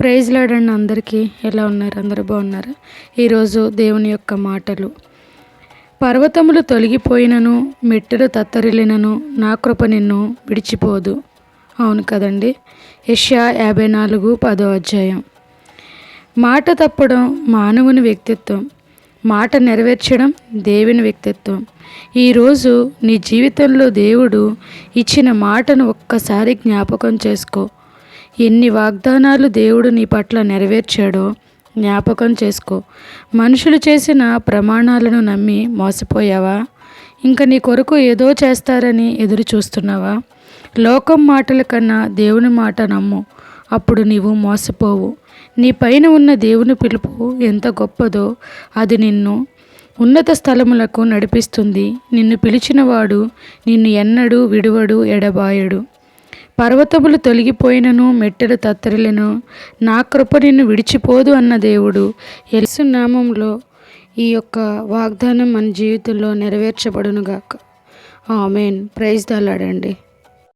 Praise లాడండి అందరికీ. ఎలా ఉన్నారు? అందరూ బాగున్నారు? ఈరోజు దేవుని యొక్క మాటలు. పర్వతములు తొలగిపోయినను మెట్టెలు తత్తరిలినను నా కృప నిన్ను విడిచిపోదు. అవును కదండి? యష్యా యాభై నాలుగు పదో అధ్యాయం. మాట తప్పడం మానవుని వ్యక్తిత్వం. మాట నెరవేర్చడం దేవుని వ్యక్తిత్వం. ఈరోజు నీ జీవితంలో దేవుడు ఇచ్చిన మాటను ఒక్కసారి జ్ఞాపకం చేసుకో. ఎన్ని వాగ్దానాలు దేవుడు నీ పట్ల నెరవేర్చాడో జ్ఞాపకం చేసుకో. మనుషులు చేసిన ప్రమాణాలను నమ్మి మోసపోయావా? ఇంకా నీ కొరకు ఏదో చేస్తారని ఎదురు చూస్తున్నావా? లోకం మాటల కన్నా దేవుని మాట నమ్ము. అప్పుడు నీవు మోసపోవు. నీ పైన ఉన్న దేవుని పిలుపు ఎంత గొప్పదో అది నిన్ను ఉన్నత స్థలములకు నడిపిస్తుంది. నిన్ను పిలిచినవాడు నిన్ను ఎన్నడూ విడువడు ఎడబాయడు. పర్వతములు తొలగిపోయినను మెట్టెలు తత్తరిలను. నా కృప నిన్ను విడిచిపోదు అన్న దేవుడు. ఎల్సు నామంలో ఈ యొక్క వాగ్దానం మన జీవితంలో నెరవేర్చబడునుగాక. ఆమెన్. ప్రైజ్ దలాడండి.